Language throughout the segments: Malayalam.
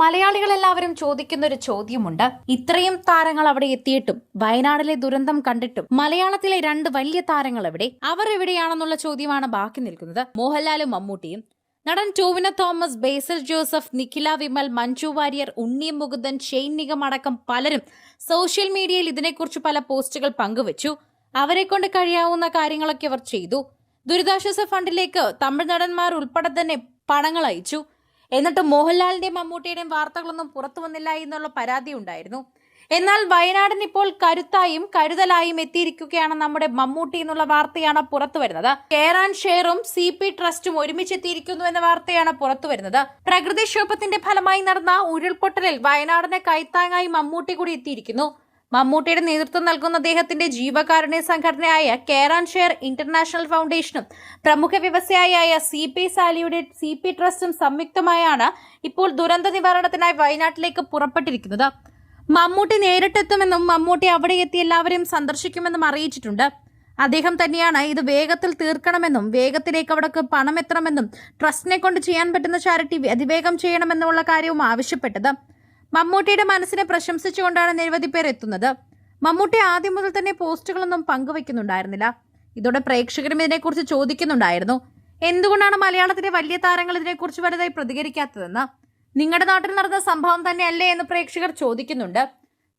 മലയാളികൾ എല്ലാവരും ചോദിക്കുന്ന ഒരു ചോദ്യമുണ്ട്. ഇത്രയും താരങ്ങൾ അവിടെ എത്തിയിട്ടും വയനാടിലെ ദുരന്തം കണ്ടിട്ടും മലയാളത്തിലെ രണ്ട് വലിയ താരങ്ങൾ എവിടെ? അവർ എവിടെയാണെന്നുള്ള ചോദ്യമാണ് ബാക്കി നിൽക്കുന്നത്. മോഹൻലാലും മമ്മൂട്ടിയും. നടൻ ടോവിന തോമസ് ബേസൽ ജോസഫ് നിഖില വിമൽ മഞ്ജു വാര്യർ ഉണ്ണി മുകുന്ദൻ ഷെയ്ൻ നിഗം അടക്കം പലരും സോഷ്യൽ മീഡിയയിൽ ഇതിനെക്കുറിച്ച് പല പോസ്റ്റുകൾ പങ്കുവച്ചു. അവരെ കൊണ്ട് കഴിയാവുന്ന കാര്യങ്ങളൊക്കെ അവർ ചെയ്തു. ദുരിതാശ്വാസ ഫണ്ടിലേക്ക് തമിഴ് നടന്മാർ ഉൾപ്പെടെ തന്നെ പണങ്ങൾ അയച്ചു. എന്നിട്ട് മോഹൻലാലിന്റെയും മമ്മൂട്ടിയുടെയും വാർത്തകളൊന്നും പുറത്തു വന്നില്ല എന്നുള്ള പരാതി ഉണ്ടായിരുന്നു. എന്നാൽ വയനാടിന് ഇപ്പോൾ കരുത്തായും കരുതലായും എത്തിയിരിക്കുകയാണ് നമ്മുടെ മമ്മൂട്ടി എന്നുള്ള വാർത്തയാണ് പുറത്തു വരുന്നത്. കെയർ ആൻഡ് ഷെയറും സി പി ട്രസ്റ്റും ഒരുമിച്ച് എത്തിയിരിക്കുന്നു എന്ന വാർത്തയാണ് പുറത്തു വരുന്നത്. പ്രകൃതിക്ഷോഭത്തിന്റെ ഫലമായി നടന്ന ഉരുൾപൊട്ടലിൽ വയനാടിനെ കൈത്താങ്ങായി മമ്മൂട്ടി കൂടി എത്തിയിരിക്കുന്നു. മമ്മൂട്ടിയുടെ നേതൃത്വം നൽകുന്ന അദ്ദേഹത്തിന്റെ ജീവകാരുണ്യ സംഘടനയായ കെയർ ആൻഡ് ഷെയർ ഇന്റർനാഷണൽ ഫൗണ്ടേഷനും പ്രമുഖ വ്യവസായിയായ സി പി സാലിയുടെ സി പി ട്രസ്റ്റും സംയുക്തമായാണ് ഇപ്പോൾ ദുരന്ത നിവാരണത്തിനായി വയനാട്ടിലേക്ക് പുറപ്പെട്ടിരിക്കുന്നത്. മമ്മൂട്ടി നേരിട്ടെത്തുമെന്നും മമ്മൂട്ടി അവിടെ എത്തി എല്ലാവരെയും സന്ദർശിക്കുമെന്നും അറിയിച്ചിട്ടുണ്ട്. അദ്ദേഹം തന്നെയാണ് ഇത് വേഗത്തിൽ തീർക്കണമെന്നും വേഗത്തിലേക്ക് അവിടേക്ക് പണം എത്തണമെന്നും ട്രസ്റ്റിനെ കൊണ്ട് ചെയ്യാൻ പറ്റുന്ന ചാരിറ്റി അതിവേഗം ചെയ്യണമെന്നുള്ള കാര്യവും ആവശ്യപ്പെട്ടത്. മമ്മൂട്ടിയുടെ മനസ്സിനെ പ്രശംസിച്ചുകൊണ്ടാണ് നിരവധി പേർ എത്തുന്നത്. മമ്മൂട്ടി ആദ്യം മുതൽ തന്നെ പോസ്റ്റുകളൊന്നും പങ്കുവെക്കുന്നുണ്ടായിരുന്നില്ല. ഇതോടെ പ്രേക്ഷകരും ഇതിനെക്കുറിച്ച് ചോദിക്കുന്നുണ്ടായിരുന്നു. എന്തുകൊണ്ടാണ് മലയാളത്തിലെ വലിയ താരങ്ങൾ ഇതിനെക്കുറിച്ച് വലുതായി പ്രതികരിക്കാത്തതെന്ന്? നിങ്ങളുടെ നാട്ടിൽ നടന്ന സംഭവം തന്നെയല്ലേ എന്ന് പ്രേക്ഷകർ ചോദിക്കുന്നുണ്ട്.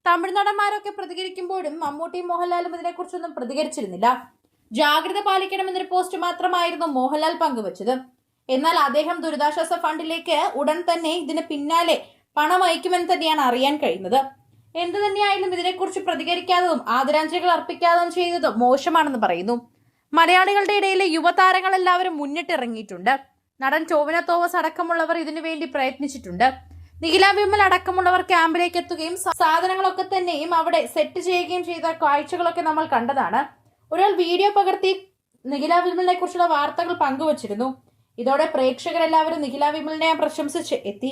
തമിഴ് നടന്മാരൊക്കെ പ്രതികരിക്കുമ്പോഴും മമ്മൂട്ടിയും മോഹൻലാലും ഇതിനെക്കുറിച്ചൊന്നും പ്രതികരിച്ചിരുന്നില്ല. ജാഗ്രത പാലിക്കണമെന്നൊരു പോസ്റ്റ് മാത്രമായിരുന്നു മോഹൻലാൽ പങ്കുവച്ചത്. എന്നാൽ അദ്ദേഹം ദുരിതാശ്വാസ ഫണ്ടിലേക്ക് ഉടൻ തന്നെ ഇതിന് പിന്നാലെ പണം അയക്കുമെന്ന് തന്നെയാണ് അറിയാൻ കഴിയുന്നത്. എന്തു തന്നെയായാലും ഇതിനെക്കുറിച്ച് പ്രതികരിക്കാത്തതും ആദരാഞ്ജലികൾ അർപ്പിക്കാത്തതും ചെയ്തതും മോശമാണെന്ന് പറയുന്നു. മലയാളികളുടെ ഇടയിലെ യുവതാരങ്ങൾ എല്ലാവരും മുന്നിട്ടിറങ്ങിയിട്ടുണ്ട്. നടൻ ടോവിന തോമസ് അടക്കമുള്ളവർ ഇതിനുവേണ്ടി പ്രയത്നിച്ചിട്ടുണ്ട്. നിഖില വിമൽ അടക്കമുള്ളവർ ക്യാമ്പിലേക്ക് എത്തുകയും സാധനങ്ങളൊക്കെ തന്നെയും അവിടെ സെറ്റ് ചെയ്യുകയും ചെയ്ത കാഴ്ചകളൊക്കെ നമ്മൾ കണ്ടതാണ്. ഒരാൾ വീഡിയോ പകർത്തി നിഖില വിമലിനെ കുറിച്ചുള്ള വാർത്തകൾ പങ്കുവച്ചിരുന്നു. ഇതോടെ പ്രേക്ഷകരെല്ലാവരും നിഖില വിമലിനെ പ്രശംസിച്ച് എത്തി.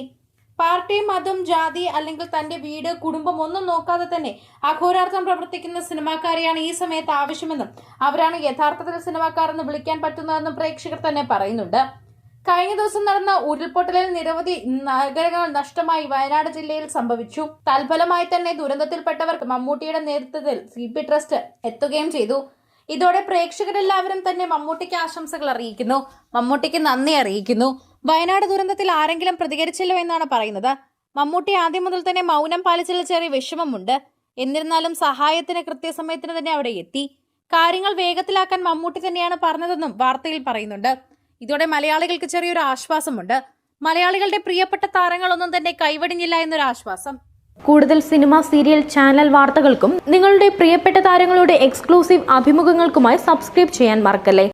പാർട്ടി മതം ജാതി അല്ലെങ്കിൽ തന്റെ വീട് കുടുംബം ഒന്നും നോക്കാതെ തന്നെ അഘോരാർത്ഥം പ്രവർത്തിക്കുന്ന സിനിമാക്കാരെയാണ് ഈ സമയത്ത് ആവശ്യമെന്നും അവരാണ് യഥാർത്ഥത്തിൽ സിനിമാക്കാരെന്ന് വിളിക്കാൻ പറ്റുന്നതെന്നും പ്രേക്ഷകർ തന്നെ പറയുന്നുണ്ട്. കഴിഞ്ഞ ദിവസം നടന്ന ഉരുൾപൊട്ടലിൽ നിരവധി നഗരങ്ങൾ നഷ്ടമായി വയനാട് ജില്ലയിൽ സംഭവിച്ചു. തൽഫലമായി തന്നെ ദുരന്തത്തിൽപ്പെട്ടവർക്ക് മമ്മൂട്ടിയുടെ നേതൃത്വത്തിൽ സി പി ട്രസ്റ്റ് എത്തുകയും ചെയ്തു. ഇതോടെ പ്രേക്ഷകരെല്ലാവരും തന്നെ മമ്മൂട്ടിക്ക് ആശംസകൾ അറിയിക്കുന്നു. മമ്മൂട്ടിക്ക് നന്ദി അറിയിക്കുന്നു. വയനാട് ദുരന്തത്തിൽ ആരെങ്കിലും പ്രതികരിച്ചല്ലോ എന്നാണ് പറയുന്നത്. മമ്മൂട്ടി ആദ്യം മുതൽ തന്നെ മൗനം പാലിച്ചതിൽ ചെറിയ വിഷമമുണ്ട്. എന്നിരുന്നാലും സഹായത്തിന് കൃത്യസമയത്തിന് തന്നെ അവിടെ എത്തി. കാര്യങ്ങൾ വേഗത്തിലാക്കാൻ മമ്മൂട്ടി തന്നെയാണ് പറഞ്ഞതെന്നും വാർത്തയിൽ പറയുന്നുണ്ട്. ഇതോടെ മലയാളികൾക്ക് ചെറിയൊരു ആശ്വാസമുണ്ട്. മലയാളികളുടെ പ്രിയപ്പെട്ട താരങ്ങളൊന്നും തന്നെ കൈവടിഞ്ഞില്ല എന്നൊരു ആശ്വാസം. കൂടുതൽ സിനിമ സീരിയൽ ചാനൽ വാർത്തകൾക്കും നിങ്ങളുടെ പ്രിയപ്പെട്ട താരങ്ങളുടെ എക്സ്ക്ലൂസീവ് അഭിമുഖങ്ങൾക്കുമായി സബ്സ്ക്രൈബ് ചെയ്യാൻ മറക്കല്ലേ?